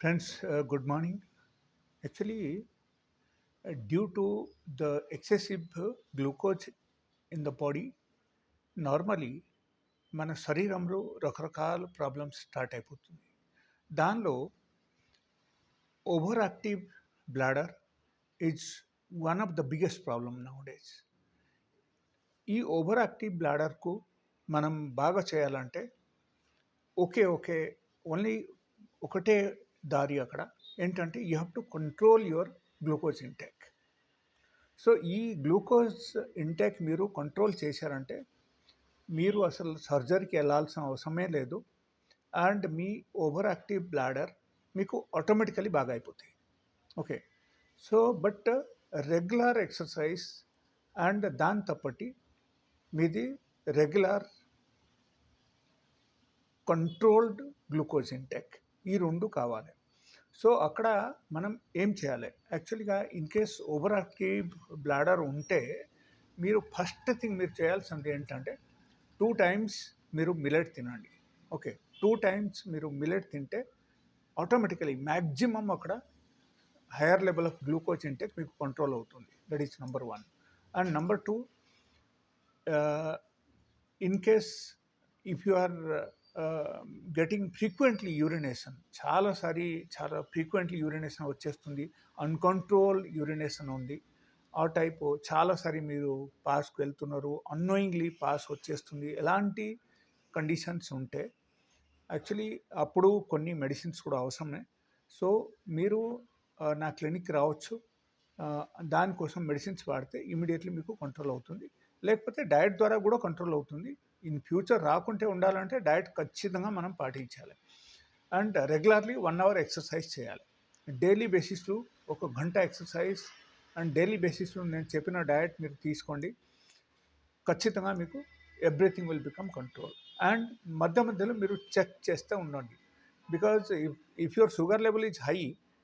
Friends, uh, good morning. Actually, uh, due to the excessive the glucose in the body, normally మన శరీరంలో రకరకాల problems start అయిపోతుంది దానిలో over active bladder is one of the biggest problem nowadays ఈ over active బ్లాడర్కు మనం బాగా చేయాలంటే okay okay only ఒకటే దారి అక్కడ. ఏంటంటే you have to control your glucose intake so ఈ గ్లూకోజ్ ఇంటేక్ మీరు కంట్రోల్ చేశారంటే మీరు అసలు సర్జరీకి వెళ్ళాల్సిన అవసరమే లేదు. అండ్ మీ ఓవర్ యాక్టివ్ బ్లాడర్ మీకు ఆటోమేటికలీ బాగా అయిపోతాయి. Okay so but regular exercise and దాని తప్పటి మీది రెగ్యులర్ కంట్రోల్డ్ గ్లూకోజ్ ఇంటెక్ ఈ రెండు కావాలి. సో అక్కడ మనం ఏం చేయాలి? యాక్చువల్గా in case over active bladder ఉంటే మీరు ఫస్ట్ థింగ్ మీరు చేయాల్సింది ఏంటంటే టూ టైమ్స్ మీరు మిలెట్ తినండి. ఓకే. టూ టైమ్స్ మీరు మిలెట్ తింటే ఆటోమేటికలీ మ్యాక్సిమం అక్కడ higher level of glucose intake మీకు కంట్రోల్ అవుతుంది. That is number one. And number two in case if you are getting frequently urination చాలాసారి చాలా ఫ్రీక్వెంట్లీ యూరినేషన్ వచ్చేస్తుంది. Uncontrol urination ఉంది. ఆ type చాలాసారి మీరు పాస్కి వెళ్తున్నారు. అన్నోయింగ్లీ పాస్ వచ్చేస్తుంది. ఎలాంటి కండిషన్స్ ఉంటే యాక్చువల్లీ అప్పుడు కొన్ని మెడిసిన్స్ కూడా అవసరమే. సో మీరు నా క్లినిక్ రావచ్చు. దానికోసం మెడిసిన్స్ వాడితే ఇమీడియట్లీ మీకు కంట్రోల్ అవుతుంది. లేకపోతే డయట్ ద్వారా కూడా కంట్రోల్ అవుతుంది. ఇన్ ఫ్యూచర్ రాకుంటే ఉండాలంటే డయట్ ఖచ్చితంగా మనం పాటించాలి. And regularly one hour exercise చేయాలి. డైలీ బేసిస్లో ఒక గంట ఎక్సర్సైజ్ అండ్ డైలీ బేసిస్లో నేను చెప్పిన డయట్ మీరు తీసుకోండి. ఖచ్చితంగా మీకు everything will become control. And మధ్య మధ్యలో మీరు చెక్ చేస్తూ ఉండండి. Because if if your sugar level is high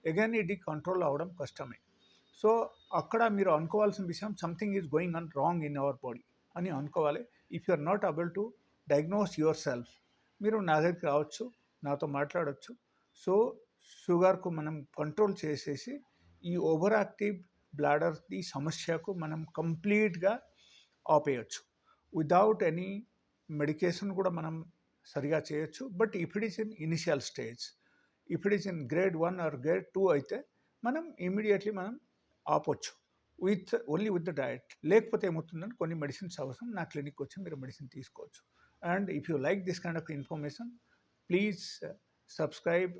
again ఇది కంట్రోల్ అవ్వడం కష్టమే. సో అక్కడ మీరు అనుకోవాల్సిన విషయం something is going on wrong in our body అని అనుకోవాలి. If you are not able to diagnose yourself మీరు నా దగ్గరికి రావచ్చు నాతో మాట్లాడవచ్చు సో షుగర్కు మనం కంట్రోల్ చేసేసి ఈ ఓవర్ యాక్టివ్ బ్లాడర్ది సమస్యకు మనం కంప్లీట్గా ఆపేయచ్చు. విదౌట్ ఎనీ మెడికేషన్ కూడా మనం సరిగా చేయొచ్చు. But if it is in initial stage if it is in grade one or grade two అయితే మనం ఇమీడియట్లీ మనం ఆపొచ్చు. With only with the diet లేకపోతే ఏమవుతుందని కొన్ని మెడిసిన్స్ అవసరం. నా క్లినిక్ వచ్చి మీరు మెడిసిన్ తీసుకోవచ్చు. And if you like this kind of information please subscribe